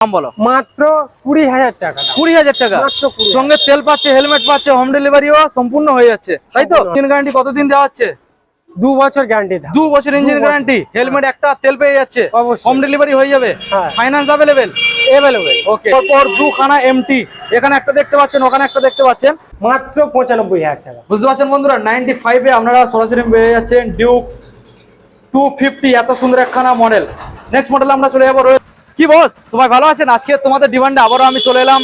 দাম বলো। মাত্র কুড়ি হাজার টাকা। কুড়ি হাজার টাকা। সঙ্গে তেল পাচ্ছে হেলমেট পাচ্ছে হোম ডেলিভারিও সম্পূর্ণ হয়ে যাচ্ছে। তাই তো। গ্যারান্টি কতদিন দেওয়া হচ্ছে? দু বছর গ্যারান্টি দু বছর ইঞ্জিন গ্যারান্টি হেলমেট একটা তেল পেয়ে যাচ্ছে। হোম ডেলিভারি হয়ে যাবে। ফাইন্যান্স অ্যাভেলেবেল অ্যাভেলেবেল ওকে তারপর দুখানা এমটি এখানে একটা দেখতে পাচ্ছেন ওখানে একটা দেখতে পাচ্ছেন। মাত্র পঁচানব্বই হাজার টাকা। বুঝতে পারছেন বন্ধুরা? নাইনটি ফাইভে আপনারা সরাসরি পেয়ে যাচ্ছেন ডিউক টু ফিফটি এত সুন্দর একখানা মডেল নেক্সট মডেল আমরা চলে যাব কি বস সবাই ভালো আছেন? আজকে তোমাদের ডিমান্ডে আবারও আমি চলে এলাম।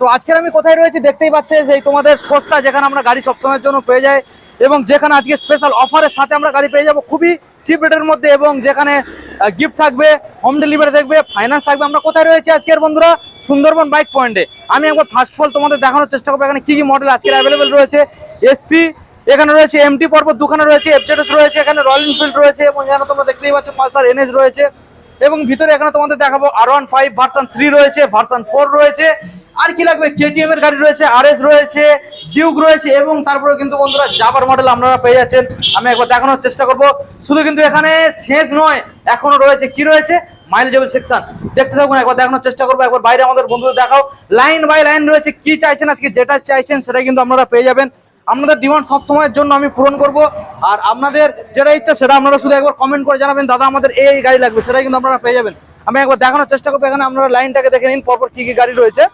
তো আজকের আমি কোথায় রয়েছি দেখতেই পাচ্ছে যে তোমাদের সস্তা যেখানে আমরা গাড়ি সবসময়ের জন্য পেয়ে যাই এবং যেখানে আজকে স্পেশাল অফারের সাথে আমরা গাড়ি পেয়ে যাব খুবই চিপ রেটের মধ্যে এবং যেখানে গিফট থাকবে হোম ডেলিভারি দেখবে ফাইন্যান্স থাকবে। আমরা কোথায় রয়েছে আজকের বন্ধুরা? সুন্দরবন বাইক পয়েন্টে আমি একবার ফার্স্ট অফ অল তোমাদের দেখানোর চেষ্টা করব, এখানে কী কী মডেল আজকের অ্যাভেলেবেল রয়েছে। এসপি এখানে রয়েছে এমটি পর্বত, দুখানে রয়েছে এফজেডএস রয়েছে, এখানে রয়্যাল এনফিল্ড রয়েছে এবং এখানে তোমরা দেখতেই পাচ্ছ পালসার এনএস রয়েছে। এবং ভিতরে এখানে তোমাদের দেখাবো আর ওয়ান ফাইভ ভার্সন থ্রি রয়েছে ভার্সান ফোর রয়েছে। আর কি লাগবে? কেটিএম এর গাড়ি রয়েছে আর এস রয়েছে ডিউক রয়েছে এবং তারপরে কিন্তু বন্ধুরা জাবার মডেল আপনারা পেয়ে যাচ্ছেন। আমি একবার দেখানোর চেষ্টা করব। শুধু কিন্তু এখানে শেষ নয়, এখনও রয়েছে। কি রয়েছে? মাইলেজেবল সেকশন দেখতে একবার দেখানোর চেষ্টা করব। একবার বাইরে আমাদের বন্ধুদের দেখাও। লাইন বাই লাইন রয়েছে। কি চাইছেন আজকে? যেটা চাইছেন সেটাই কিন্তু আপনারা পেয়ে যাবেন। আপনাদের ডিমান্ড সব সময়ের জন্য আমি পূরণ করব। আর আপনাদের যেটা ইচ্ছা সেটা আপনারা শুধু একবার কমেন্ট করে জানাবেন, দাদা, আমাদের এই গাড়ি লাগবে। সেটাই কিন্তু আপনারা পেয়ে যাবেন। আমি একবার দেখানোর চেষ্টা করব। এখানে আপনারা লাইনটাকে দেখে নিন, পরপর কি কি গাড়ি রয়েছে।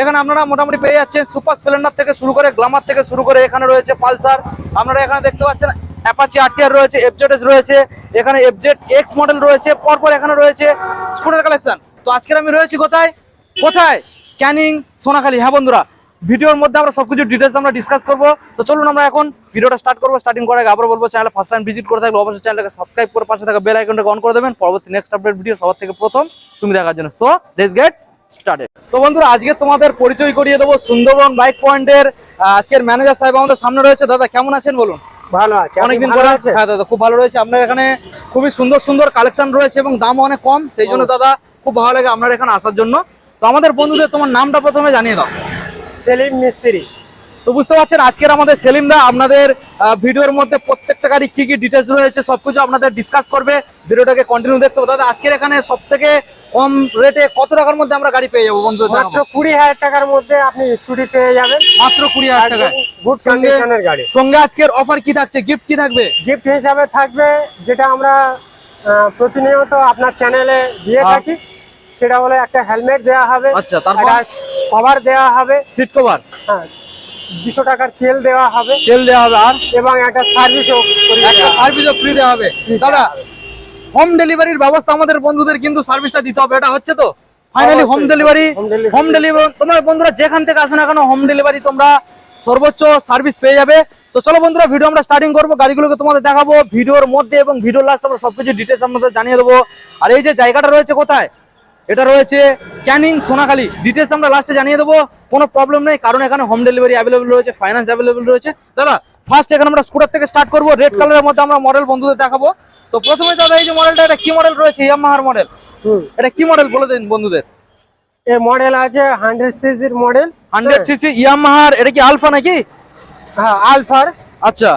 এখানে আপনারা মোটামুটি পেয়ে যাচ্ছেন সুপার স্প্লেন্ডার থেকে শুরু করে গ্লামার থেকে শুরু করে এখানে রয়েছে পালসার। আপনারা এখানে দেখতে পাচ্ছেন, অ্যাপাচি আরটিআর রয়েছে এফজেডএস রয়েছে, এখানে এফজেড এক্স মডেল রয়েছে, পরপর এখানে রয়েছে স্কুটার কালেকশন তো আজকের আমি রয়েছি কোথায়? কোথায়? ক্যানিং, সোনাখালী। হ্যাঁ বন্ধুরা ভিডিওর মধ্যে আমরা সবকিছু ডিটেলস আমরা ডিসকাস করব। তো চলুন আমরা এখন ভিডিওটা স্টার্ট করব। স্টার্টিং করে আগে আবার বলব চ্যানেল ফার্স্ট টাইম ভিজিট করে থাকলে অবশ্যই চ্যানেলটাকে সাবস্ক্রাইব করে পাশে থাকা বেল আইকনটাকে অন করে দেবেন। পরবর্তী নেক্সট আপডেট ভিডিও সবার থেকে প্রথম তুমি দেখার জন্য। সো লেটস গেট স্টার্টেড তো বন্ধুরা আজকে তোমাদের পরিচয় করিয়ে দেবো সুন্দরবন বাইক পয়েন্টের আজকের ম্যানেজার সাহেব আমাদের সামনে রয়েছে। দাদা কেমন আছেন বলুন? ভালো আছে। অনেকদিন পরে আছে হ্যাঁ দাদা খুব ভালো রয়েছে। আপনার এখানে খুবই সুন্দর সুন্দর কালেকশন রয়েছে এবং দাম অনেক কম। সেই জন্য দাদা খুব ভালো লাগে আপনার এখানে আসার জন্য। তো আমাদের বন্ধুদের তোমার নামটা প্রথমে জানিয়ে দাও। সেলিম মিস্ত্রি। তো বুঝতে পারছেন আজকের আমাদের সেলিম দা আপনাদের ভিডিওর মধ্যে প্রত্যেকটা গাড়ি কি কি ডিটেলস রয়েছে সবকিছু আপনাদের ডিসকাস করবে। ভিডিওটাকে কন্টিনিউ দেখতে হবে। দাদা আজকের এখানে সব থেকে কম রেটে কত টাকার মধ্যে আমরা গাড়ি পেয়ে যাব বন্ধু? মাত্র কুড়ি হাজার টাকার মধ্যে আপনি স্কুটি পেয়ে যাবেন। মাত্র কুড়ি হাজার টাকায়। গুড সঙ্গে কন্ডিশনের গাড়ি। সঙ্গে আজকের অফার কি থাকছে? গিফট কি থাকবে? গিফট হিসাবে থাকবে যেটা আমরা প্রতিনিয়ত আপনার চ্যানেলে দিয়ে হ্যাঁ। থাকি। সেটা হলো একটা হেলমেট দেওয়া হবে আচ্ছা, তারপর? কভার দেওয়া হবে সিট কভার হ্যাঁ দুশো টাকার তেল দেওয়া হবে। তেল দেওয়া হবে আর? এবং একটা সার্ভিসও একটা সার্ভিসও ফ্রি দেওয়া হবে। দাদা হোম ডেলিভারির ব্যবস্থা আমাদের বন্ধুদের কিন্তু সার্ভিসটা দিতে হবে এটা হচ্ছে তো? Finally home delivery home delivery তোমরা বন্ধুরা যেখান থেকে আসো না কেন হোম ডেলিভারি তোমরা সর্বোচ্চ সার্ভিস পেয়ে যাবে। তো চলো বন্ধুরা ভিডিও আমরা স্টার্টিং করব গাড়িগুলোকে তোমাদের দেখাবো ভিডিওর মধ্যে এবং ভিডিও লাস্ট আমরা সবকিছু ডিটেলস আপনাদের জানিয়ে দেবো। আর এই যে জায়গাটা রয়েছে কোথায়? এটা রয়েছে ক্যানিং সোনাখালী। ডিটেলস আমরা লাস্টে জানিয়ে দেবো। কোনো প্রবলেম নেই কারণ এখানে হোম ডেলিভারি অ্যাভেলেবল রয়েছে ফাইন্যান্স অ্যাভেলেবল রয়েছে। দাদা ফার্স্ট এখানে আমরা স্কুটার থেকে স্টার্ট করব রেড কালারের মধ্যে আমরা মডেল বন্ধুদের দেখাবো। তো প্রথমে দাদা এই যে মডেলটা এটা কি মডেল রয়েছে? ইয়ামাহার মডেল এটা কি মডেল বলে দিন বন্ধুদের? এই মডেল আছে হান্ড্রেড সিসির মডেল হান্ড্রেড সিসি ইয়ামাহার এটা কি আলফা নাকি? হ্যাঁ আলফার আচ্ছা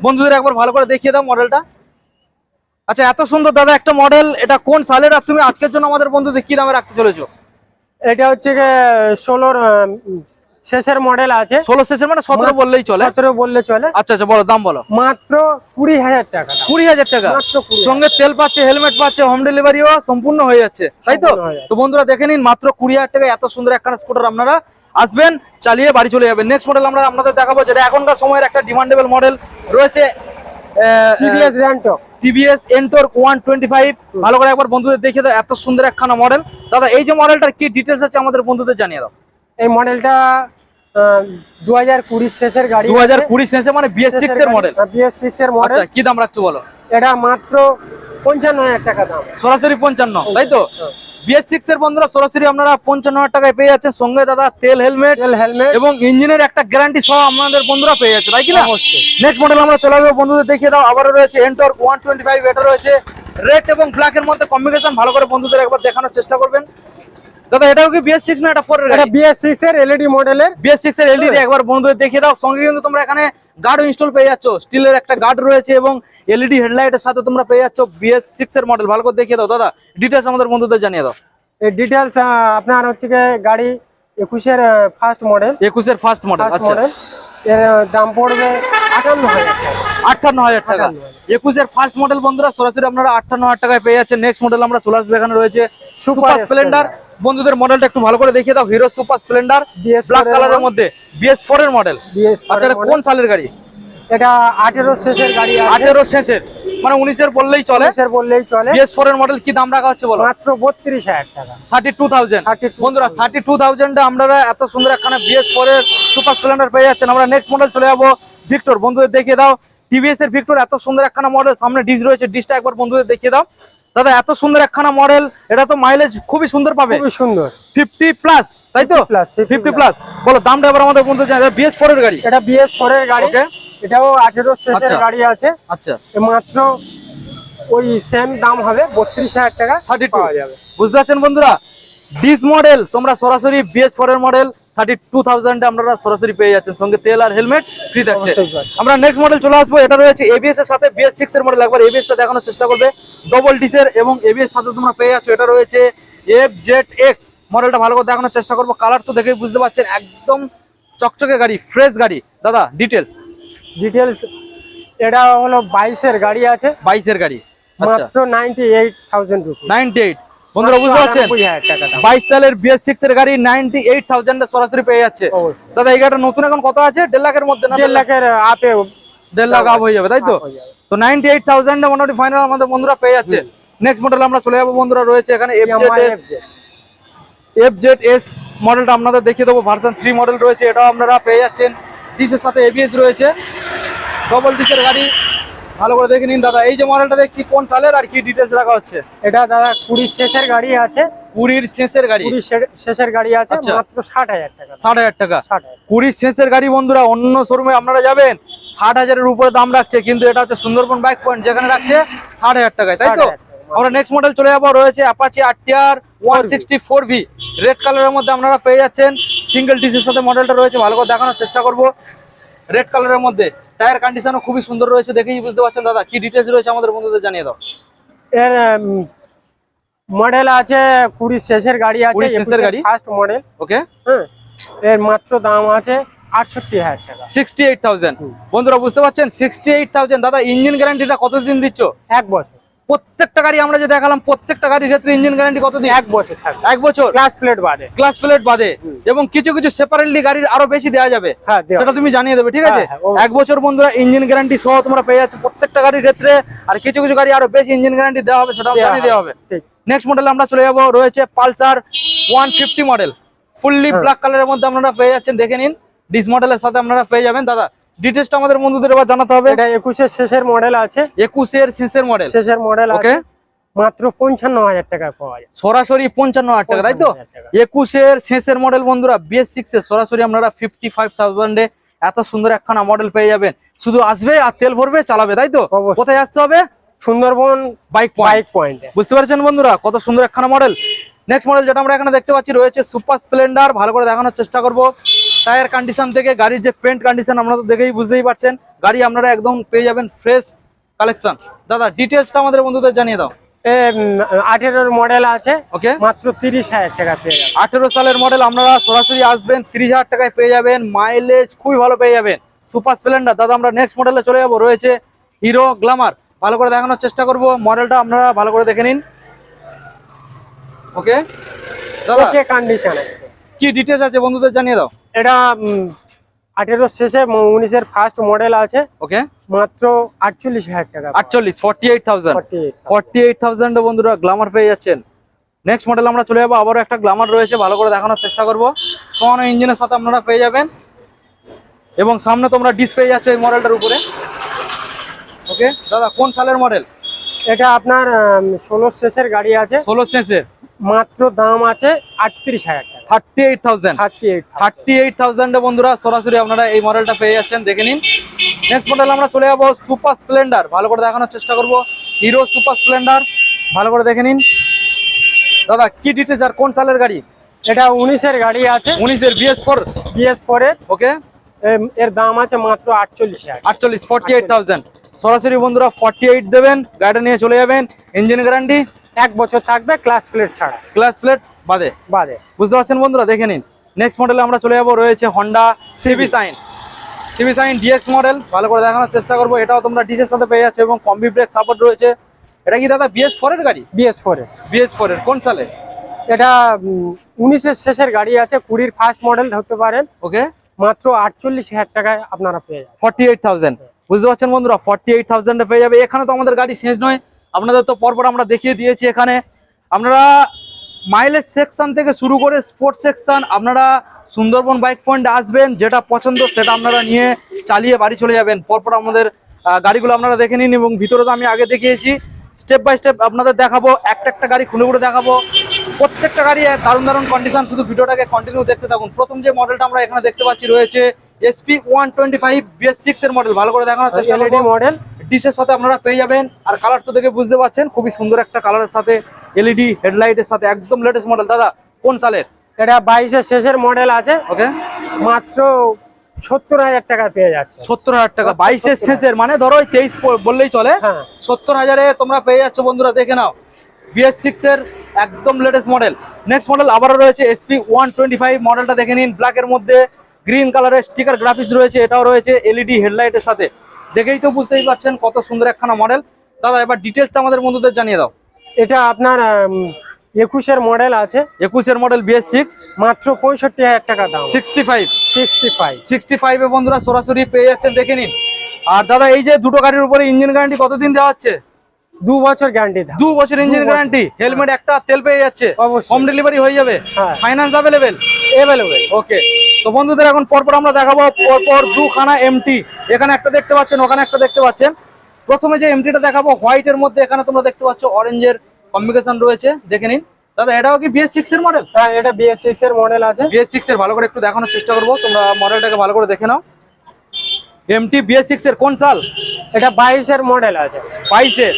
বন্ধুদের একবার ভালো করে দেখিয়ে দাও মডেলটা আচ্ছা এত সুন্দর দাদা একটা মডেল এটা কোন সালের আর তুমি আজকের জন্য আমাদের বন্ধুদের কি দামে রাখতে চলেছো? এটা হচ্ছে ষোলোর শেষের মডেল আছে। ষোলো শেষের মানে সতেরো বললেই চলে? সতেরো বললে চলে। আচ্ছা আচ্ছা বলো দাম বলো। মাত্র কুড়ি হাজার টাকা কুড়ি হাজার টাকা। সঙ্গে তেল পাচ্ছে হেলমেট পাচ্ছে হোম ডেলিভারিও সম্পূর্ণ হয়ে যাচ্ছে। তাই তো। তো বন্ধুরা দেখে নিন মাত্র কুড়ি হাজার টাকা এত সুন্দর একখানা স্কুটার আপনারা আসবেন চালিয়ে বাড়ি চলে যাবেন। নেক্সট মডেল আমরা আপনাদের দেখাবো যেটা এখনকার সময়ের একটা ডিমান্ডেবল মডেল রয়েছে। TVS র্যান্টো TVS Ntorq one twenty five ভালো করে একবার বন্ধুদের দেখিয়ে দাও এত সুন্দর একখানা মডেল দাদা এই যে মডেলটার কি ডিটেলস আছে আমাদের বন্ধুদের জানিয়ে দাও। এই মডেলটা দু হাজার কুড়ির শেষের গাড়ি দু হাজার কুড়ি শেষে মানে বিএস সিক্স এর মডেল বিএস সিক্স এর মডেল আচ্ছা কি দাম রাখছো বলো? এটা মাত্র পঞ্চান্ন হাজার টাকা দাম। সরাসরি পঞ্চান্ন তাই তো? হ্যাঁ। বিএস সিক্স এর বন্ধুরা সরাসরি আপনারা পঞ্চান্ন হাজার টাকায় পেয়ে যাচ্ছেন। সঙ্গে দাদা তেল হেলমেট তেল হেলমেট এবং ইঞ্জিনের একটা গ্যারান্টি সহ আমাদের বন্ধুরা পেয়ে যাচ্ছে তাই কি না? নেক্সট মডেল আমরা চলে যাব বন্ধুদের দেখিয়ে দাও আবারও রয়েছে এন্টর ওয়ান টোয়েন্টি ফাইভ এটা রয়েছে রেড এবং ব্ল্যাক এর মধ্যে কম্বিনেশন ভালো করে বন্ধুদের একবার দেখানোর চেষ্টা করবেন। দাদা এটাও কি বিএস সিক্স না এটা ফোর এটা বিএস সিক্স এর এলইডি মডেলের বিএস সিক্স এর। এলইডি একবার বন্ধুদের দেখিয়ে দাও। সঙ্গে কিন্তু তোমরা এখানে গার্ড ইনস্টল পেয়ে যাচ্ছ। স্টিলের একটা গার্ড রয়েছে এবং এলইডি হেডলাইটের সাথে তোমরা পেয়ে যাচ্ছ বিএস সিক্স এর মডেল ভালো করে দেখিয়ে দাও দাদা। ডিটেলস আমাদের বন্ধুদের জানিয়ে দাও। এই ডিটেলস আপনার হচ্ছে গাড়ি একুশের ফার্স্ট মডেল একুশের ফার্স্ট মডেল আচ্ছা। এর দাম পড়বে আটান্ন হাজার টাকা। আটান্ন হাজার টাকা। একুশের ফার্স্ট মডেল বন্ধুরা সরাসরি আপনারা আটান্ন হাজার টাকায় পেয়ে যাচ্ছেন। নেক্সট মডেল আমরা চলে আসব এখানে রয়েছে সুপার স্প্লেন্ডার বন্ধুদের মডেলটা একটু ভালো করে দেখিয়ে দাও। হিরো সুপার স্প্লেন্ডার ব্ল্যাক কালারের মধ্যে। বিএস ফোর এর মডেল আচ্ছা কোন সালের গাড়ি? এটা আঠেরো শেষের গাড়ি আঠেরো শেষের। মানে উনিশের বললেই চলে। বললেই চলে। বিএস ফোর এর মডেল কি দাম রাখা হচ্ছে বলো? মাত্র বত্রিশ হাজার টাকা। থার্টি টু থাউজেন্ড 32,000 বন্ধুরা থার্টি টু থাউজেন্ডে আপনারা এত সুন্দর একখানা বিএস ফোর এর সুপার স্প্লেন্ডার পেয়ে যাচ্ছেন। আমরা নেক্সট মডেল চলে যাব। ভিক্টর বন্ধুদের দেখিয়ে দাও। টিভিএস এর ভিক্টর এত সুন্দর একখানা মডেল সামনে ডিস রয়েছে। ডিসটা একবার বন্ধুদের দেখিয়ে দাও। দাদা এত সুন্দর একখানা মডেল এটা তো মাইলেজ খুবই সুন্দর পাবে। খুবই সুন্দর। ফিফটি প্লাস তাই তো? প্লাস 50 ফিফটি প্লাস বলো দামটা এবার আমাদের বন্ধু বিএস ফোর এর গাড়ি? এটা বিএস ফোরের গাড়ি. এটাও আঠেরো শেষের আচ্ছা। গাড়ি আছে। আচ্ছা। এ মাত্র ওই সেম দাম হবে বত্রিশ হাজার টাকা থার্টি টু পাওয়া যাবে। বুঝতে পারছেন বন্ধুরা? ডিস মডেল তোমরা সরাসরি বিএস ফোর এর মডেল থার্টি টু থাউজেন্ডে আপনারা সরাসরি পেয়ে যাচ্ছেন। সঙ্গে তেল আর হেলমেট ফ্রি থাকছে। আমরা নেক্সট মডেল চলে আসব। এটা রয়েছে এবিএস এর সাথে বিএস সিক্স এর মডেল একবার এবিএস টা দেখানোর চেষ্টা করবে। ডবল ডিসের এবং এবিএস সাথে তোমরা পেয়ে যাচ্ছ। এটা রয়েছে এফ জেড এক্স মডেলটা ভালো করে দেখানোর চেষ্টা করব। কালার তো দেখেই বুঝতে পারছেন একদম চকচকে গাড়ি ফ্রেশ গাড়ি। দাদা ডিটেলস ডিটেলস এটা হলো বাইশের গাড়ি আছে। বাইশের গাড়ি। আচ্ছা। মাত্র ninety eight thousand rupee ninety eight বন্ধুরা বুঝতে পারছেন? বাইশ সালের বিএস সিক্স এর গাড়ি নাইনটি এইট থাউজেন্ড সরাসরি পেয়ে যাচ্ছে। দাদা এই গাড়িটা নতুন এখন কত আছে? দেড় লাখের মধ্যে না দেড় লাখের আপে দেড় লাখ আপ হয়ে যাবে তাই তো? তো নাইনটি এইট থাউজেন্ড মোটামুটি ফাইনাল আমাদের বন্ধুরা পেয়ে যাচ্ছে। নেক্সট মডেল আমরা চলে যাব বন্ধুরা রয়েছে এখানে এফ জেড এস মডেলটা আপনাদের দেখিয়ে দেবো ভার্সন থ্রি মডেল রয়েছে এটাও আপনারা পেয়ে যাচ্ছেন। ডিসের সাথে এবিএস রয়েছে। ডবল ডিসের গাড়ি ভালো করে দেখে নিন দাদা। এই যে মডেলটা দেখছি কোন সালের আর কি ডিটেলস রাখা হচ্ছে? এটা দাদা কুড়ি শেষের গাড়ি আছে। কুড়ির শেষের গাড়ি? শেষের গাড়ি আছে আচ্ছা। মাত্র ষাট হাজার টাকা। ষাট হাজার টাকা। কুড়ির শেষের গাড়ি বন্ধুরা অন্য শোরুমে আপনারা যাবেন ষাট হাজারের উপরে দাম রাখছে কিন্তু এটা হচ্ছে সুন্দরবন বাইক পয়েন্ট যেখানে রাখছে ষাট হাজার টাকায় তাই তো? আমরা নেক্সট মডেল চলে যাব রয়েছে Apache RTR one sixty four V red কালারের মধ্যে আপনারা পেয়ে যাচ্ছেন সিঙ্গেল ডিসের সাথে মডেলটা রয়েছে ভালো করে দেখানোর চেষ্টা করব। রেড কালারের মধ্যে। টায়ার কন্ডিশনও খুবই সুন্দর রয়েছে দেখেই বুঝতে পারছেন দাদা। কি ডিটেলস রয়েছে আমাদের বন্ধুদের জানিয়ে দাও। এর মডেল আছে কুড়ি শেষের গাড়ি আছে শেষের গাড়ি? ফার্স্ট মডেল ওকে হ্যাঁ। এর মাত্র দাম আছে আটষট্টি হাজার টাকা। সিক্সটি এইট থাউজেন্ড বন্ধুরা বুঝতে পারছেন? সিক্সটি এইট থাউজেন্ড দাদা ইঞ্জিন গ্যারান্টিটা কতদিন দিচ্ছ? এক বছর। প্রত্যেকটা গাড়ি আমরা যে দেখালাম প্রত্যেকটা গাড়ির ক্ষেত্রে ইঞ্জিন গ্যারান্টি কতদিন? এক বছর থাকবে। এক বছর? ক্লাস প্লেট বাদে। ক্লাস প্লেট বাদে। এবং কিছু কিছু সেপারেটলি গাড়ির আরও বেশি দেওয়া যাবে। হ্যাঁ সেটা তুমি জানিয়ে দেবে ঠিক আছে? হ্যাঁ, হ্যাঁ। এক বছর বন্ধুরা ইঞ্জিন গ্যারান্টি সহ তোমরা পেয়ে যাচ্ছ প্রত্যেকটা গাড়ির ক্ষেত্রে আর কিছু কিছু গাড়ি আরও বেশি ইঞ্জিন গ্যারান্টি দেওয়া হবে সেটাও জানিয়ে দেওয়া হবে। নেক্সট মডেল আমরা চলে যাব রয়েছে Pulsar one fifty model fully. Black কালারের মধ্যে আপনারা পেয়ে যাচ্ছেন দেখে নিন। ডিস মডেলের সাথে আপনারা পেয়ে যাবেন। দাদা ডিটেলসটা আমাদের বন্ধুদের এবার জানাতে হবে। এটা একুশের শেষের মডেল আছে। একুশের শেষের মডেল শেষের মডেল ওকে আছে মাত্র পঞ্চান্ন হাজার টাকায় পাওয়া যায়। সরাসরি পঞ্চান্ন হাজার টাকা তাই তো? 55,000 টাকা। একুশের শেষের মডেল বন্ধুরা বিএস সিক্স এর সরাসরি আপনারা ফিফটি ফাইভ থাউজেন্ডে এত সুন্দর একখানা মডেল পেয়ে যাবেন। শুধু আসবে আর তেল ভরবে চালাবে তাই তো? কোথায় আসতে হবে? সুন্দরবন বাইক বাইক পয়েন্ট বুঝতে পারছেন বন্ধুরা? কত সুন্দর একখানা মডেল নেক্সট মডেল যেটা আমরা এখানে দেখতে পাচ্ছি রয়েছে সুপার স্প্লেন্ডার ভালো করে দেখানোর চেষ্টা করব। টায়ার কন্ডিশন থেকে গাড়ির যে পেন্ট কন্ডিশন আপনারা তো দেখেই বুঝতেই পারছেন। গাড়ি আপনারা একদম পেয়ে যাবেন ফ্রেশ কালেকশন দাদা ডিটেলসটা আমাদের বন্ধুদের জানিয়ে দাও। আঠেরোর মডেল আছে। ওকে মাত্র তিরিশ হাজার টাকা পেয়ে যাবে আঠেরো সালের মডেল আপনারা সরাসরি আসবেন তিরিশ হাজার টাকায় পেয়ে যাবেন মাইলেজ খুবই ভালো পেয়ে যাবেন। সুপার স্প্লেন্ডার দাদা আমরা নেক্সট মডেলে চলে যাব। রয়েছে হিরো গ্লামার ভালো করে দেখানোর চেষ্টা করব। মডেলটা আপনারা ভালো করে দেখে নিন। ওকে দাদা ওকে কন্ডিশন কি ডিটেলস আছে বন্ধুদের জানিয়ে দাও? এটা আঠেরো শেষে উনিশের ফার্স্ট মডেল আছে। ওকে মাত্র আটচল্লিশ হাজার টাকা। আটচল্লিশ forty eight thousand 48,000 forty eight thousand বন্ধুরা গ্লামার পেয়ে যাচ্ছেন। নেক্সট মডেল আমরা চলে যাব আবারও একটা গ্লামার রয়েছে ভালো করে দেখানোর চেষ্টা করব। সমানো ইঞ্জিনের সাথে আপনারা পেয়ে যাবেন। এবং সামনে তোমরা ডিস পেয়ে যাচ্ছ এই মডেলটার উপরে। ওকে দাদা কোন সালের মডেল এটা আপনার ষোলো শেষের গাড়ি আছে। ষোলো শেষের। মাত্র দাম আছে আটত্রিশ হাজার টাকা। Thirty eight thousand. Thirty eight thirty eight থাউজেন্ডে বন্ধুরা সরাসরি আপনারা এই মডেলটা পেয়ে যাচ্ছেন দেখে নিন। নেক্সট মডেল আমরা চলে যাব সুপার স্প্লেন্ডার ভালো করে দেখানোর চেষ্টা করব। হিরো সুপার স্প্লেন্ডার ভালো করে দেখে নিন। দাদা কি ডিটেলস আর কোন সালের গাড়ি? এটা উনিশের গাড়ি আছে। উনিশের বিএস ফোর বিএস পরে ওকে। এর দাম আছে মাত্র আটচল্লিশ আটচল্লিশ ফর্টি এইট থাউজেন্ড সরাসরি বন্ধুরা ফর্টি এইট দেবেন গাড়িটা নিয়ে চলে যাবেন। ইঞ্জিন গ্যারান্টি এক বছর থাকবে ক্লাস প্লেট ছাড়া। ক্লাস প্লেট বাদে? বাদে। বুঝতে পারছেন বন্ধুরা? দেখে নিন। নেক্সট মডেলে আমরা চলে যাব রয়েছে Honda CB Shine CB Shine DX model ভালো করে দেখানোর চেষ্টা করব। এটাও তোমরা ডিসের সাথে পেয়ে যাচ্ছে এবং কম্বি ব্রেক সাপোর্ট রয়েছে। এটা কি দাদা বিএস ফোর এর গাড়ি? বিএস ফোরে বিএস ফোর এর। কোন সালে? এটা উনিশের শেষের গাড়ি আছে কুড়ির ফার্স্ট মডেল ধরতে পারেন। ওকে। মাত্র আটচল্লিশ হাজার টাকায় আপনারা পেয়ে যাবেন। ফর্টি এইট থাউজেন্ড বুঝতে পারছেন বন্ধুরা? ফর্টি এইট থাউজেন্ডে পেয়ে যাবে। এখানে তো আমাদের গাড়ি শেষ নয়। আপনাদের তো পরপর আমরা দেখিয়ে দিয়েছি এখানে। আপনারা মাইলেজ সেকশন থেকে শুরু করে স্পোর্টস সেকশন আপনারা সুন্দরবন বাইক পয়েন্টে আসবেন, যেটা পছন্দ সেটা আপনারা নিয়ে চালিয়ে বাড়ি চলে যাবেন। পরপর আমাদের গাড়িগুলো আপনারা দেখে নিন এবং ভিতরে তো আমি আগে দেখিয়েছি। স্টেপ বাই স্টেপ আপনাদের দেখাবো, একটা একটা গাড়ি খুলে খুলে দেখাবো। প্রত্যেকটা গাড়ি দারুণ দারুণ কন্ডিশন শুধু ভিডিওটাকে কন্টিনিউ দেখতে থাকুন। প্রথম যে মডেলটা আমরা এখানে দেখতে পাচ্ছি রয়েছে SP one twenty five BS six এর মডেল ভালো করে দেখানোর চেষ্টা এলইডি মডেল ডিশের সাথে আপনারা পেয়ে যাবেন। আর কালার তো দেখে বুঝতে পারছেন খুবই সুন্দর একটা কালারের সাথে এলইডি হেডলাইটের সাথে একদম লেটেস্ট মডেল দাদা কোন সালের? এটা বাইশের শেষের মডেল আছে। ওকে মাত্র সত্তর হাজার টাকায় পেয়ে যাচ্ছে। সত্তর হাজার টাকা বাইশের শেষের মানে ধরো তেইশ বললেই চলে। হ্যাঁ। সত্তর হাজারে তোমরা পেয়ে যাচ্ছ বন্ধুরা দেখে নাও। বিএস সিক্স এর একদম লেটেস্ট মডেল নেক্সট মডেল আবারও রয়েছে এসপি ওয়ান টোয়েন্টি ফাইভ মডেলটা দেখে নিন ব্ল্যাক এর মধ্যে। গ্রিন কালারের স্টিকার গ্রাফিক্স রয়েছে এটাও রয়েছে এলইডি হেডলাইটের সাথে। দেখেই তো বুঝতেই পারছেন কত সুন্দর একখানা মডেল। দাদা এবার ডিটেলসটা আমাদের বন্ধুদের জানিয়ে দাও। এটা আপনার একুশের মডেল আছে। একুশের মডেল বিএস সিক্স মাত্র পঁয়ষট্টি হাজার টাকা দাম। Sixty five sixty five sixty ফাইভে বন্ধুরা সরাসরি পেয়ে যাচ্ছেন দেখে নিন। আর দাদা এই যে দুটো গাড়ির উপরে ইঞ্জিন গ্যারান্টি কতদিন দেওয়া হচ্ছে? দু বছর গ্যারান্টি দু বছর ইঞ্জিন গ্যারান্টি হেলমেট একটা তেল পেয়ে যাচ্ছে। হোম ডেলিভারি হয়ে যাবে। ফাইন্যান্স অ্যাভেলেবেল এভেলেবেল ওকে তো বন্ধুদের এখন পরপর আমরা দেখাবো পরপর দুখানা এমটি এখানে একটা দেখতে পাচ্ছেন ওখানে একটা দেখতে পাচ্ছেন। প্রথমে যে এমটিটা দেখাবো হোয়াইটের মধ্যে এখানে তোমরা দেখতে পাচ্ছ অরেঞ্জের কম্বিনেশন রয়েছে। দেখে নিন। দাদা এটাও কি বিএস সিক্স এর মডেল হ্যাঁ এটা বিএস সিক্স এর মডেল আছে। বিএস সিক্স এর ভালো করে একটু দেখানোর চেষ্টা করব। তোমরা মডেলটাকে ভালো করে দেখে নাও। এমটি বিএস সিক্স এর কোন সাল? এটা বাইশের মডেল আছে। বাইশের।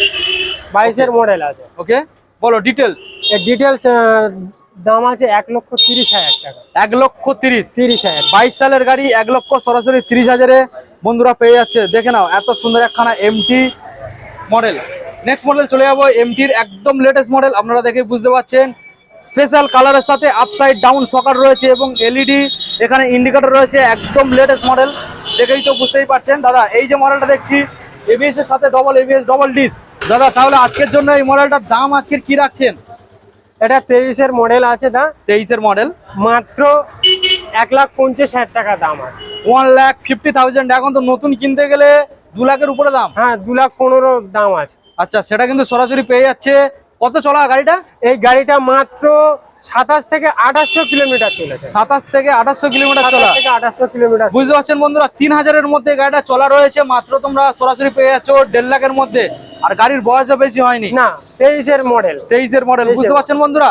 বাইশের মডেল আছে। ওকে বলো ডিটেলস এর ডিটেলস দাম আছে এক লক্ষ তিরিশ হাজার টাকা। এক লক্ষ তিরিশ? তিরিশ হাজার। বাইশ সালের গাড়ি এক লক্ষ সরাসরি তিরিশ হাজারে বন্ধুরা পেয়ে যাচ্ছে। দেখে নাও এত সুন্দর একখানা এমটি মডেল নেক্সট মডেল চলে যাব এমটির একদম লেটেস্ট মডেল আপনারা দেখে বুঝতে পারছেন। স্পেশাল কালারের সাথে আপসাইড ডাউন সকার রয়েছে এবং এলইডি এখানে ইন্ডিকেটর রয়েছে একদম লেটেস্ট মডেল দেখেই তো বুঝতেই পারছেন। দাদা এই যে মডেলটা দেখছি এবিএস এর সাথে ডবল এবিএস ডবল ডিস দাদা তাহলে আজকের জন্য এই মডেলটার দাম আজকের কি রাখছেন? এটা তেইশের মডেল আছে দা। তেইশের মডেল মাত্র এক লাখ পঞ্চাশ হাজার টাকা দাম আছে। ওয়ান লাখ ফিফটি থাউজেন্ড এখন তো নতুন কিনতে গেলে দু লাখের উপরে দাম। হ্যাঁ দু লাখ পনেরো দাম আছে। আচ্ছা সেটা কিন্তু সরাসরি পেয়ে যাচ্ছে। কত চলা গাড়িটা? এই গাড়িটা মাত্র সাতাশ থেকে আঠাশশো কিলোমিটার চলেছে। সাতাশ থেকে আঠাশশো কিলোমিটার চলা। আঠাশশো কিলোমিটার। বুঝতে পারছেন বন্ধুরা তিন হাজারের মধ্যে গাড়িটা চলা রয়েছে মাত্র তোমরা সরাসরি পেয়ে যাচ্ছ দেড় লাখের মধ্যে। আর গাড়ির বয়সও বেশি হয়নি। না তেইশের মডেল তেইশের মডেল বুঝতে পারছেন বন্ধুরা?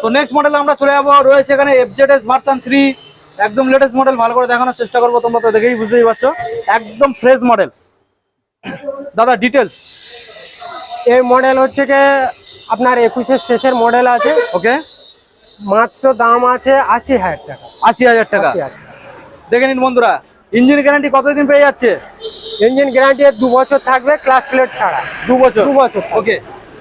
তো নেক্সট মডেল আমরা চলে যাব রয়েছে এখানে এফজেড এস ভার্সন থ্রি একদম লেটেস্ট মডেল ভালো করে দেখানোর চেষ্টা করব তোমরা তো দেখেই বুঝতেই পারছ। একদম ফ্রেশ মডেল দাদা ডিটেলস এই মডেল হচ্ছে কি আপনার একুশের শেষের মডেল আছে। ওকে মাত্র দাম আছে আশি হাজার টাকা। আশি হাজার টাকা। দেখে নিন বন্ধুরা ইঞ্জিন গ্যারান্টি কতদিন পেয়ে যাচ্ছে? ইঞ্জিন গ্যারান্টি দু বছর থাকবে ক্লাস প্লেট ছাড়া। দু বছর? দু বছর ওকে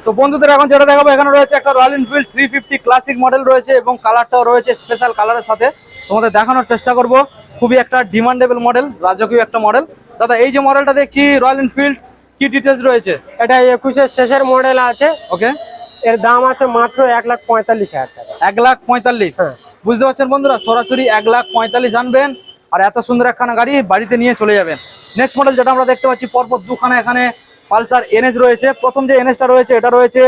তো বন্ধুদের এখন যেটা দেখাবো এখানে রয়েছে একটা Royal Enfield three fifty classic model রয়েছে এবং কালারটাও রয়েছে স্পেশাল কালারের সাথে। তোমাদের দেখানোর চেষ্টা করব। খুবই একটা ডিমান্ডেবল মডেল রাজকীয় একটা মডেল দাদা এই যে মডেলটা দেখছি রয়্যাল এনফিল্ড কি ডিটেলস রয়েছে? এটা একুশের শেষের মডেল আছে। ওকে এর দাম আছে মাত্র এক লাখ পঁয়তাল্লিশ হাজার টাকা। এক লাখ পঁয়তাল্লিশ। হ্যাঁ। বুঝতে পারছেন বন্ধুরা? সরাসরি এক লাখ পঁয়তাল্লিশ আনবেন আর এত সুন্দর একখানা গাড়ি বাড়িতে নিয়ে চলে যাবেন। নেক্সট মডেল যেটা আমরা দেখতে পাচ্ছি পরপর দুখানা এখানে পালসার এনএস রয়েছে। প্রথম যে এনএসটা রয়েছে এটা রয়েছে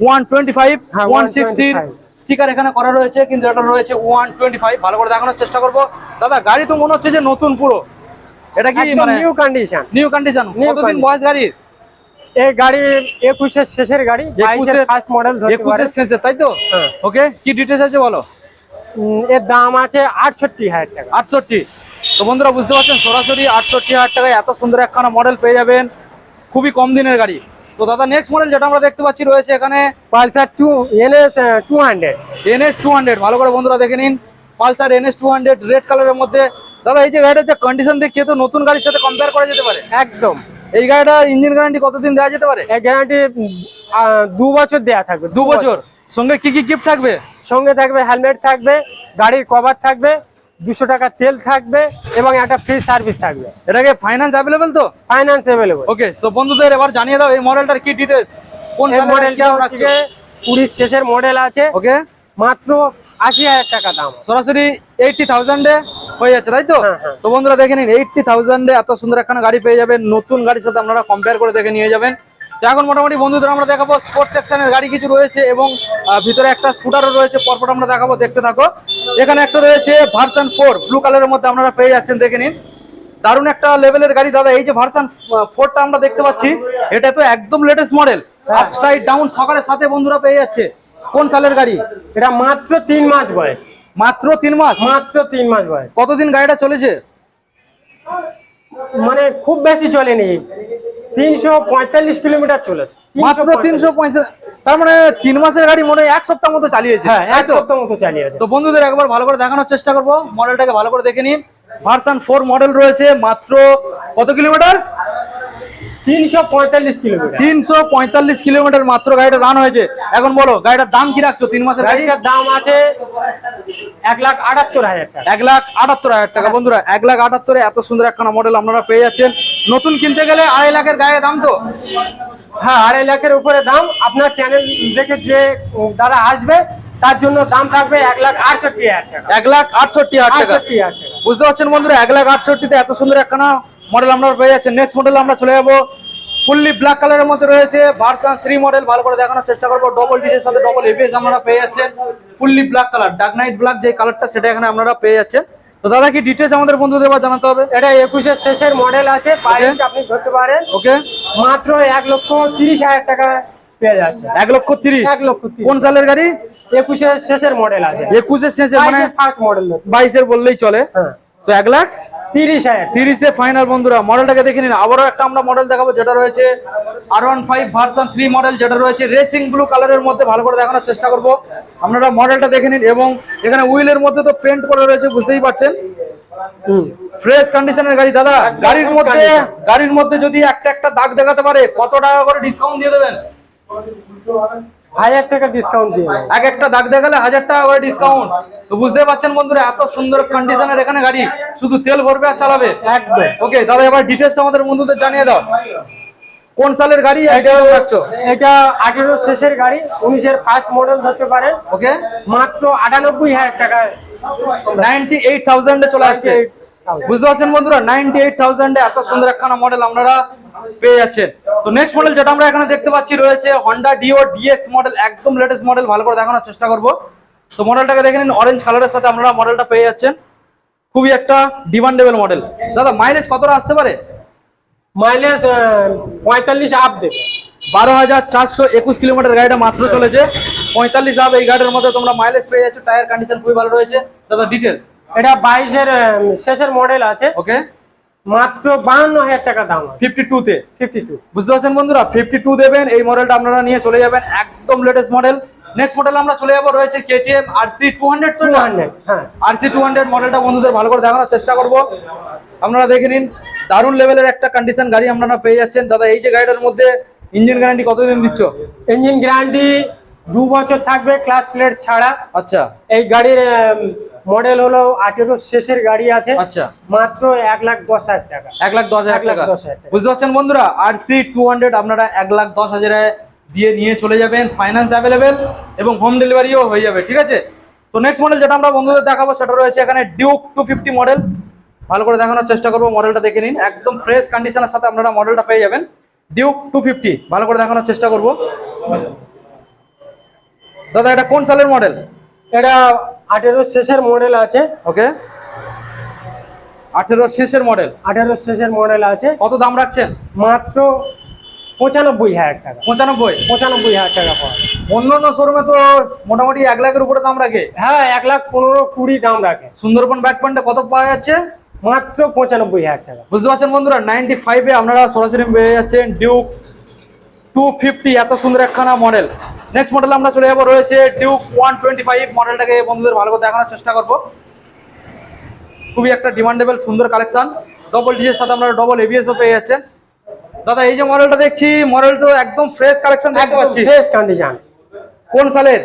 ওয়ান টোয়েন্টি ফাইভ হ্যাঁ, ওয়ান সিক্সটির স্টিকার এখানে করা রয়েছে কিন্তু এটা রয়েছে ওয়ান টোয়েন্টি ফাইভ। ভালো করে দেখানোর চেষ্টা করব। দাদা গাড়ি তো মনে হচ্ছে যে নতুন পুরো। এটা কি নিউ কন্ডিশন নিউ কন্ডিশন কতদিন বয়স গাড়ির? এই গাড়ি একুশের শেষের গাড়ি বাইশের ফার্স্ট মডেল ধরতে পারেন একুশের শেষে তাই তো? হ্যাঁ। ওকে কি ডিটেলস আছে বলো? এর দাম আছে আটষট্টি হাজার টাকা। আটষট্টি। তো বন্ধুরা বুঝতে পারছেন সরাসরি আটষট্টি হাজার টাকায় এত সুন্দর একখানা মডেল পেয়ে যাবেন। খুবই কম দিনের গাড়ি। তো দাদা নেক্সট মডেল যেটা আমরা দেখতে পাচ্ছি রয়েছে এখানে Pulsar two NS two hundred NS two hundred ভালো করে বন্ধুরা দেখে নিন। Pulsar NS two hundred red কালারের মধ্যে। দাদা এই যে গাড়িটার যে কন্ডিশন দেখছি তো নতুন গাড়ির সাথে কম্পেয়ার করা যেতে পারে। একদম। এই গাড়িটা ইঞ্জিন গ্যারান্টি কতদিন দেওয়া যেতে পারে? এই গ্যারান্টি দু বছর দেয়া থাকবে দু বছর। সঙ্গে কি কি গিফট থাকবে? সঙ্গে থাকবে হেলমেট থাকবে গাড়ির কভার থাকবে দুশো টাকা তেল থাকবে এবং একটা ফ্রি সার্ভিস থাকবে। এটাকে ফাইন্যান্স অ্যাভেলেবেল তো? ফাইন্যান্স অ্যাভেলেবল ওকে তো বন্ধুদের এবার জানিয়ে দাও এই মডেলটার কি ডিটেলস কোন মডেলটা হচ্ছে কুড়ির শেষের মডেল আছে। ওকে মাত্র আশি হাজার টাকা দাম। সরাসরি এইটটি থাউজেন্ডে হয়ে যাচ্ছে তাই তো? হ্যাঁ, হ্যাঁ। তো বন্ধুরা দেখে নিন এইটটি থাউজেন্ডে এত সুন্দর একখানা গাড়ি পেয়ে যাবেন নতুন গাড়ির সাথে আপনারা কম্পেয়ার করে দেখে নিয়ে যাবেন। তো এখন মোটামুটি বন্ধুদের আমরা দেখাবো স্পোর্টস সেকশনের গাড়ি কিছু রয়েছে এবং ভিতরে একটা স্কুটারও রয়েছে পরপর আমরা দেখাবো দেখতে থাকো। এখানে একটা রয়েছে ভার্সন ফোর ব্লু কালারের মধ্যে আপনারা পেয়ে যাচ্ছেন দেখে নিন। দারুণ একটা লেভেলের গাড়ি দাদা এই যে ভার্সন ফোরটা আমরা দেখতে পাচ্ছি এটা তো একদম লেটেস্ট মডেল আপসাইড ডাউন সকালের সাথে বন্ধুরা পেয়ে যাচ্ছে। কোন সালের গাড়ি? এটা মাত্র তিন মাস বয়স। মাত্র তিন মাস? মাত্র তিন মাস বয়স। কতদিন গাড়িটা চলেছে? মানে খুব বেশি চলেনি। তিনশো পঁয়তাল্লিশ কিলোমিটার চলেছে। মাত্র তিনশো পঁয়ষট্টি তার মানে তিন মাসের গাড়ি মনে হয় এক সপ্তাহ মতো চালিয়েছে। হ্যাঁ এক সপ্তাহ মতো চালিয়েছে। তো বন্ধুদের একবার ভালো করে দেখানোর চেষ্টা করব। মডেলটাকে ভালো করে দেখে নিন। ভার্সান ফোর মডেল রয়েছে মাত্র কত কিলোমিটার? তিনশো পঁয়তাল্লিশ কিলোমিটার। তিনশো পঁয়তাল্লিশ কিলোমিটার মাত্র গাড়িটা রান হয়েছে। এখন বলো গাড়িটার দাম কি রাখছো? তিন মাসের গাড়িটার দাম আছে এক লাখ আটাত্তর হাজার টাকা। এক লাখ আটাত্তর হাজার টাকা। বন্ধুরা এক লাখ আটাত্তরে এত সুন্দর একখানা মডেল আপনারা পেয়ে যাচ্ছেন। নতুন কিনতে গেলে আড়াই লাখের গায়ে দাম তো? হ্যাঁ আড়াই লাখের উপরে দাম। আপনার চ্যানেল দেখে যে যারা আসবে তার জন্য দাম থাকবে এক লাখ আটষট্টি হাজার টাকা। এক লাখ আটষট্টি হাজার টাকা। বুঝতে পারছেন বন্ধুরা এক লাখ আটষট্টিতে এত সুন্দর একখানা মডেল আমরা পেয়ে যাচ্ছেন নেক্সট মডেল আমরা চলে যাব। ফুললি ব্ল্যাক কালারের মধ্যে রয়েছে ভার্সন থ্রি মডেল ভালো করে দেখানোর চেষ্টা করব। ডবল ডিজের সাথে ডবল এবিএস আমরা পেয়ে যাচ্ছেন fully black colour dark knight black যে কালারটা সেটা এখানে আপনারা পেয়ে যাচ্ছেন। তো দাদা কি ডিটেলস আমাদের বন্ধুদের এবার জানাতে হবে? এটা একুশের শেষের মডেল আছে। প্রাইস আপনি ধরতে পারেন। ওকে মাত্র এক লক্ষ তিরিশ হাজার টাকা পেয়ে যাচ্ছে। এক লক্ষ তিরিশ? এক লক্ষ কোন সালের গাড়ি? একুশের শেষের মডেল আছে। একুশের শেষে মানে ফার্স্ট মডেল বাইশের বললেই চলে। হ্যাঁ। তো এক লাখ? তিরিশ হাজার। তিরিশে ফাইনাল বন্ধুরা মডেলটাকে দেখে নিন। আবারও একটা আমরা মডেল দেখাবো যেটা রয়েছে R one five version three model যেটা রয়েছে রেসিং ব্লু কালারের মধ্যে ভালো করে দেখানোর চেষ্টা করব। আপনারা মডেলটা দেখে নিন এবং এখানে উইলের মধ্যে তো পেন্ট করা রয়েছে বুঝতেই পারছেন? হুম। ফ্রেশ কন্ডিশনের গাড়ি দাদা। গাড়ির মধ্যে গাড়ির মধ্যে যদি একটা একটা দাগ দেখাতে পারে কত টাকা করে ডিসকাউন্ট দিয়ে দেবেন? হাজার টাকা ডিসকাউন্ট দিয়ে। এক একটা দাগ দেখালে হাজার টাকা করে ডিসকাউন্ট তো বুঝতে পারছেন বন্ধুরা এত সুন্দর কন্ডিশনের এখানে গাড়ি শুধু তেল ভরবে আর চালাবে। একদম। ওকে দাদা এবার ডিটেলসটা আমাদের বন্ধুদের জানিয়ে দাও। কোন সালের গাড়ি এটা এটা আঠেরো শেষের গাড়ি উনিশের ফার্স্ট মডেল ধরতে পারেন ওকে মাত্র আটানব্বই হাজার টাকায়। নাইনটি এইট থাউজেন্ডে চলে আসছে। 98,000 বুঝতে পারছেন বন্ধুরা? নাইনটি এইট থাউজেন্ডে এত সুন্দর একখানা মডেল আপনারা পেয়ে যাচ্ছেন। তো নেক্সট মডেল যেটা আমরা এখানে দেখতে পাচ্ছি রয়েছে হন্ডা ডিও ডিএক্স মডেল একদম লেটেস্ট মডেল ভালো করে দেখানোর চেষ্টা করব। তো মডেলটাকে দেখে নিন অরেঞ্জ কালারের সাথে আপনারা মডেলটা পেয়ে যাচ্ছেন। খুবই একটা ডিমান্ডেবল মডেল দাদা মাইলেজ কতটা আসতে পারে? মাইলেজ পঁয়তাল্লিশ আপ দেবে। বারো হাজার চারশো একুশ কিলোমিটার গাড়িটা মাত্র চলেছে। পঁয়তাল্লিশ আপ এই গাড়ির মধ্যে তোমরা মাইলেজ পেয়ে যাচ্ছ। টায়ার কন্ডিশন খুবই ভালো রয়েছে। দাদা ডিটেলস এটা বাইশের শেষের মডেল আছে। ওকে মাত্র বাহান্ন হাজার টাকা দাম ফিফটি টুতে ফিফটি টু বুঝতে পারছেন বন্ধুরা? ফিফটি টু দেবেন এই মডেলটা আপনারা নিয়ে চলে যাবেন একদম লেটেস্ট মডেল নেক্সট মডেল আমরা চলে যাব রয়েছে KTM R C two hundred two hundred হ্যাঁ। আর সি টু হান্ড্রেড মডেলটা বন্ধুদের ভালো করে দেখানোর চেষ্টা করব। আপনারা দেখে নিন দারুণ লেভেলের একটা কন্ডিশন গাড়ি আপনারা পেয়ে যাচ্ছেন। দাদা এই যে গাড়িটার মধ্যে ইঞ্জিন গ্যারান্টি কতদিন দিচ্ছ? ইঞ্জিন গ্যারান্টি দু বছর থাকবে ক্লাস প্লেট ছাড়া। আচ্ছা। এই গাড়ির মডেল হলো আঠেরো শেষের গাড়ি আছে। আচ্ছা। মাত্র এক লাখ দশ হাজার টাকা। এক লাখ দশ হাজার টাকা। বুঝতে পারছেন বন্ধুরা? আর সি টু হান্ড্রেড আপনারা এক লাখ দশ হাজারে দিয়ে নিয়ে চলে যাবেন ফাইন্যান্স অ্যাভেলেবেল এবং হোম ডেলিভারিও হয়ে যাবে ঠিক আছে? তো নেক্সট মডেল যেটা আমরা বন্ধুদের দেখাবো সেটা রয়েছে এখানে ডিউক টু ফিফটি মডেল ভালো করে দেখানোর চেষ্টা করব মডেলটা দেখে নিন। একদম ফ্রেশ কন্ডিশনের সাথে আপনারা মডেলটা পেয়ে যাবেন। ডিউক টু ফিফটি ভালো করে দেখানোর চেষ্টা করব। দাদা এটা কোন সালের মডেল এটা আঠেরো শেষের মডেল আছে। ওকে। আঠেরো শেষের মডেল আঠেরো শেষের মডেল আছে। কত দাম রাখছেন? মাত্র পঁচানব্বই হাজার টাকা। পঁচানব্বই? পঁচানব্বই হাজার টাকা পাওয়া অন্য অন্য শোরুমে তো মোটামুটি এক লাখের উপরে দাম রাখে। হ্যাঁ এক লাখ পনেরো কুড়ি দাম রাখে। সুন্দরবন ব্যাক কত পাওয়া যাচ্ছে? মাত্র পঁচানব্বই হাজার টাকা। বুঝতে পারছেন বন্ধুরা নাইনটি ফাইভে আপনারা সরাসরি পেয়ে যাচ্ছেন ডিউক টু ফিফটি এত সুন্দর একখানা মডেল নেক্সট মডেল আমরা চলে যাব রয়েছে ডিউক ওয়ান টোয়েন্টি ফাইভ মডেলটাকে বন্ধুদের ভালো করে দেখানোর চেষ্টা করব। খুবই একটা ডিমান্ডেবল সুন্দর কালেকশন ডবল ডিজের সাথে আমরা ডবল এবিএসও পেয়ে যাচ্ছেন। দাদা এই যে মডেলটা দেখছি মডেল তো একদম ফ্রেশ কালেকশন দেখতে পাচ্ছি। ফ্রেশ কন্ডিশন কোন সালের?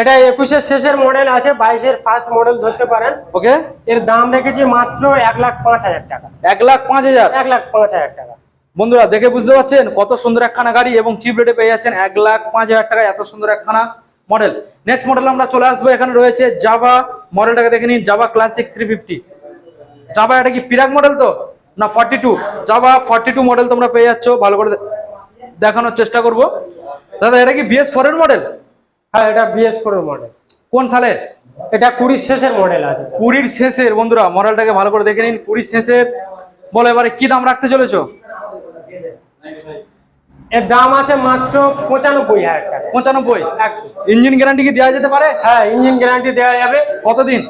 এটা একুশের শেষের মডেল আছে বাইশের ফার্স্ট মডেল ধরতে পারেন। ওকে এর দাম রেখেছি মাত্র এক লাখ পাঁচ হাজার টাকা। এক লাখ পাঁচ হাজার। এক লাখ পাঁচ হাজার টাকা। বন্ধুরা দেখে বুঝতে পারছেন কত সুন্দর একখানা গাড়ি এবং চিপ রেটে পেয়ে যাচ্ছেন এক লাখ পাঁচ হাজার টাকায় এত সুন্দর একখানা মডেল নেক্সট মডেল আমরা চলে আসব। এখানে রয়েছে জাভা মডেলটাকে দেখে নিন। Jawa classic three fifty Jawa এটা কি পিরাক মডেল তো? না forty two Jawa forty two model তোমরা পেয়ে যাচ্ছ। ভালো করে দেখানোর চেষ্টা করব। দাদা এটা কি বিএস ফোর এর মডেল হ্যাঁ এটা বিএস ফোর মডেল কোন সালের এটা কুড়ির শেষের মডেল আছে। কুড়ির শেষের বন্ধুরা মডেলটাকে ভালো করে দেখে নিন। কুড়ির শেষের। বলো এবারে কি দাম রাখতে চলেছো? এর দাম আছে মাত্র পঁচানব্বই হাজার টাকা। পঁচানব্বই? ইঞ্জিন গ্যারান্টি কি দেওয়া যেতে পারে? হ্যাঁ ইঞ্জিন গ্যারান্টি দেওয়া যাবে। কতদিন?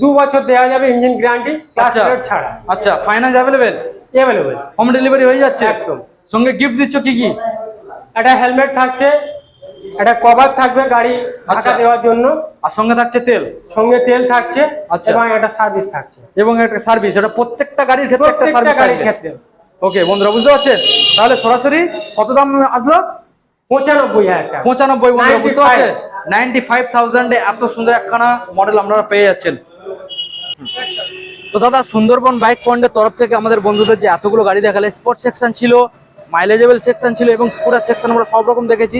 দু বছর দেওয়া যাবে ইঞ্জিন গ্যারান্টি ক্লাস আচ্ছা। ছাড়া। আচ্ছা finance available available home delivery হয়ে যাচ্ছে? একদম। সঙ্গে গিফট দিচ্ছ কি কি? একটা হেলমেট থাকছে একটা কভার থাকবে গাড়ি ঢাকা আচ্ছা। দেওয়ার জন্য। আর সঙ্গে থাকছে তেল? সঙ্গে তেল থাকছে আচ্ছা। এবং একটা সার্ভিস থাকছে। এবং একটা সার্ভিস এটা প্রত্যেকটা গাড়ির ক্ষেত্রে একটা সার্ভিস গাড়ির ক্ষেত্রে। ওকে বন্ধুরা বুঝতে পারছেন? তাহলে সরাসরি কত দাম আসলো? পঁচানব্বই হাজার টাকা। পঁচানব্বই বন্ধুরা বুঝতে পারছেন? নাইনটি ফাইভ থাউজেন্ডে এত সুন্দর একখানা মডেল আপনারা পেয়ে যাচ্ছেন। তো দাদা সুন্দরবন বাইক পয়েন্টের তরফ থেকে আমাদের বন্ধুদের যে এতগুলো গাড়ি দেখালে স্পোর্ট সেকশন ছিল মাইলেজেবল সেকশন ছিল এবং স্কুটার সেকশন আমরা সব রকম দেখেছি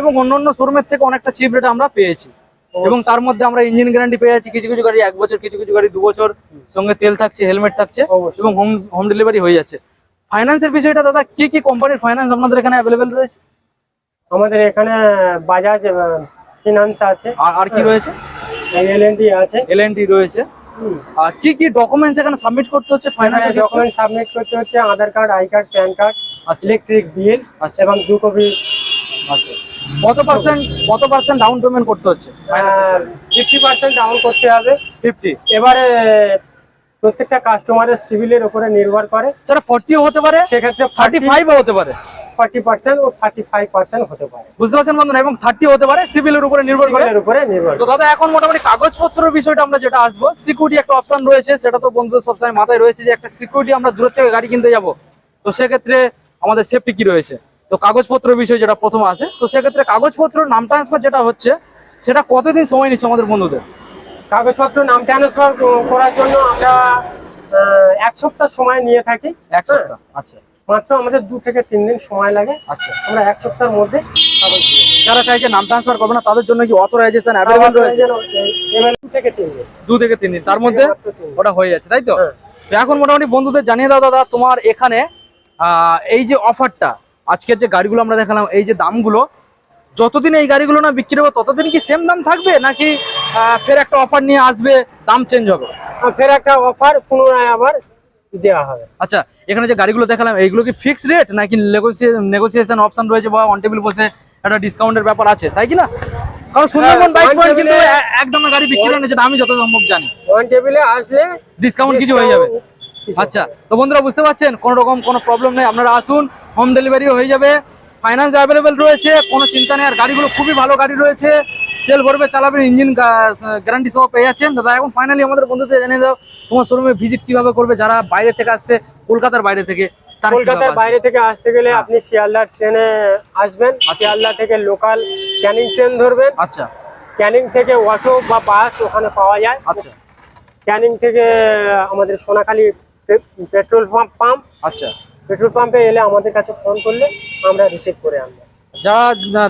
এবং অন্য অন্য শোরুমের থেকে অনেকটা চিপ রেটে আমরা পেয়েছি। এবং তার মধ্যে আমরা ইঞ্জিন গ্যারান্টি পেয়ে যাচ্ছি কিছু কিছু গাড়ি এক বছর কিছু কিছু গাড়ি দু বছর সঙ্গে তেল থাকছে হেলমেট থাকছে এবং হোম হোম ডেলিভারি হয়ে যাচ্ছে। ফাইন্যান্সের বিষয়টা দাদা কি কি কোম্পানির ফাইন্যান্স আপনাদের এখানে অ্যাভেলেবেল রয়েছে? আমাদের এখানে বাজাজ ফিনান্স আছে। আর আর কি রয়েছে? এল আছে। এল রয়েছে। আর কি কি ডকুমেন্টস এখানে সাবমিট করতে হচ্ছে ফাইন্যান্সের ডকুমেন্ট সাবমিট করতে হচ্ছে Aadhaar card I card PAN card আচ্ছা। ইলেকট্রিক বিল আচ্ছা। এবং দু কপি আচ্ছা। কত পার্সেন্ট কত পার্সেন্ট ডাউন পেমেন্ট করতে হচ্ছে? ফিফটি পার্সেন্ট ডাউন করতে হবে। ফিফটি এবারে প্রত্যেকটা কাস্টমারের সিভিলের উপরে নির্ভর করে। সেটা ফর্টিও হতে পারে সেক্ষেত্রে থার্টি ফাইভও হতে পারে। ফর্টি পার্সেন্ট ও থার্টি ফাইভ পার্সেন্ট হতে পারে। বুঝতে পারছেন বন্ধুরা? এবং থার্টি হতে পারে সিভিলের উপরে নির্ভর করে। উপরে নির্ভর তো দাদা এখন মোটামুটি কাগজপত্রের বিষয়টা আমরা যেটা আসব সিকিউরিটি একটা অপশন রয়েছে সেটা তো বন্ধুদের সবসময় মাথায় রয়েছে যে একটা সিকিউরিটি আমরা দূর থেকে গাড়ি কিনতে যাব। তো সেক্ষেত্রে আমাদের সেফটি কি রয়েছে? তো কাগজপত্রের বিষয় যেটা প্রথম আছে তো সেক্ষেত্রে কাগজপত্র নাম ট্রান্সফার যেটা হচ্ছে সেটা কতদিন সময় নিচ্ছে আমাদের বন্ধুদের? কাগজপত্র নাম ট্রান্সফার করার জন্য আমরা এক সপ্তাহ সময় নিয়ে থাকি। এক সপ্তাহ আচ্ছা। মাত্র আমাদের দু থেকে তিন দিন সময় লাগে। আচ্ছা। আমরা এক সপ্তাহের মধ্যে। যারা চাইছে নাম ট্রান্সফার করবে না তাদের জন্য কি অথরাইজেশন অ্যাভেলেবল রয়েছে? দু থেকে তিন দিন। দু থেকে তিন দিন। তার মধ্যে। ওটা হয়ে যাচ্ছে তাই তো? হ্যাঁ। এখন মোটামুটি বন্ধুদের জানিয়ে দাও দাদা তোমার এখানে এই যে অফারটা আজকের যে গাড়িগুলো আমরা দেখালাম এই যে দামগুলো যতদিন এই গাড়িগুলো না বিক্রি হবে ততদিন কি সেম দাম থাকবে? নাকি ফের একটা অফার নিয়ে আসবে দাম চেঞ্জ হবে। ফের একটা অফার পুনরায় আবার দেওয়া হবে। আচ্ছা এখানে যে গাড়িগুলো দেখালাম এইগুলো কি ফিক্স রেট নাকি নেগোসিয়েশন অপশন রয়েছে বা অন টেবিল বসে একটা ডিসকাউন্টের ব্যাপার আছে? তাই কি না? কারণ সুন্দরবন হ্যাঁ, বাইক পয়েন্ট কিন্তু একদম গাড়ি বিক্রি হয় না যেটা আমি যত সম্ভব জানি ওয়ান টেবিলে আসলে ডিসকাউন্ট কিছু হয়ে যাবে। আচ্ছা তো বন্ধুরা বুঝতে পারছেন? কোনো রকম কোনো প্রবলেম নেই। আপনারা আসুন হোম ডেলিভারি হয়ে যাবে। ফাইন্যান্স অ্যাভেলেবেল রয়েছে কোনো চিন্তা নেই আর গাড়িগুলো খুবই ভালো গাড়ি রয়েছে। তেল ভরবে চালাবেন ইঞ্জিন গ্যারান্টি সহ পেয়ে যাচ্ছেন। দাদা এখন ফাইনালি আমাদের বন্ধুদের জানিয়ে দাও তোমার শোরুমে ভিজিট কীভাবে করবে যারা বাইরে থেকে আসছে কলকাতার বাইরে থেকে তারা কলকাতার বাইরে থেকে আসতে গেলে আপনি শিয়ালদার ট্রেনে আসবেন। শিয়ালদা থেকে লোকাল ক্যানিং ট্রেন ধরবেন। আচ্ছা। ক্যানিং থেকে অটো বা বাস ওখানে পাওয়া যায়। আচ্ছা। ক্যানিং থেকে আমাদের সোনাখালী পেট্রোল পাম্প পাম্প আচ্ছা। পেট্রোল পাম্পে এলে আমাদের কাছে ফোন করলে আমরা রিসিভ করে আনব। যারা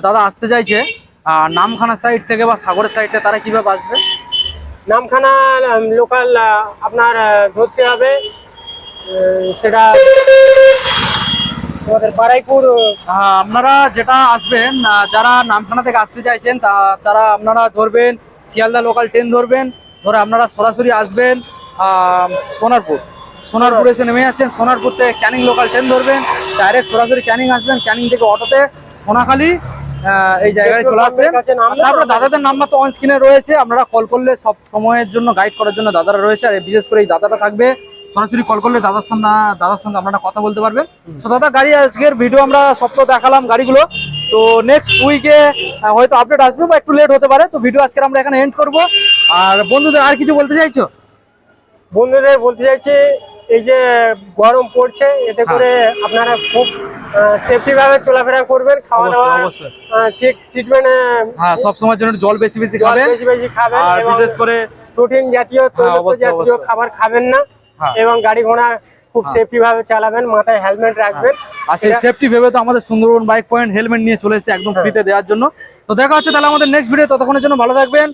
দাদা আসতে চাইছে নামখানা সাইড থেকে বা সাগরের সাইড থেকে তারা কীভাবে আসবে? নামখানা লোকাল আপনার ধরতে হবে সেটা আমাদের বারাইপুর আপনারা যেটা আসবেন যারা নামখানা থেকে আসতে চাইছেন তা তারা আপনারা ধরবেন শিয়ালদা লোকাল ট্রেন ধরবেন ধরে আপনারা সরাসরি আসবেন সোনারপুর। সোনারপুর এসে নেমে যাচ্ছেন। সোনারপুর থেকে ক্যানিং লোকাল ট্রেন ধরবেন। ডাইরেক্ট সরাসরি ক্যানিং আসবেন। ক্যানিং থেকে অটোতে সোনাখালি এই জায়গায় চলে আসবেন। তারপরে দাদাদের নাম্বার তো অন স্ক্রিনে রয়েছে। আপনারা কল করলে সব সময়ের জন্য গাইড করার জন্য দাদারা রয়েছে। আর বিশেষ করে এই দাদাটা থাকবে। সরাসরি কল করলে দাদার সঙ্গে দাদার সঙ্গে আপনারা কথা বলতে পারবেন। তো দাদা গাড়ি আজকের ভিডিও আমরা সব তো দেখালাম গাড়িগুলো। তো নেক্সট উইকে হয়তো আপডেট আসবে বা একটু লেট হতে পারে। তো ভিডিও আজকে আমরা এখানে এন্ড করব। আর বন্ধুদের আর কিছু বলতে চাইছো? বন্ধুদের বলতে চাইছি এই যে গরম পড়ছে এতে করে আপনারা খুব সেফটি ভাবে চলাফেরা করবেন খাওয়া দাওয়া ঠিক ট্রিটমেন্টে হ্যাঁ সব সময়ের জন্য জল বেশি বেশি খাবেন। বেশি বেশি খাবেন আর বিশেষ করে প্রোটিন জাতীয় তৈলাক্ত জাতীয় খাবার খাবেন না হ্যাঁ। এবং গাড়ি ঘোড়া খুব সেফটি ভাবে চালাবেন মাথায় হেলমেট রাখবেন। আর সেই সেফটি ভেবে তো আমাদের সুন্দরবন বাইক পয়েন্ট হেলমেট নিয়ে চলে এসেছে একদম ফ্রিতে দেওয়ার জন্য। তো দেখা হচ্ছে তাহলে আমাদের নেক্সট ভিডিও ততক্ষণের জন্য ভালো থাকবেন।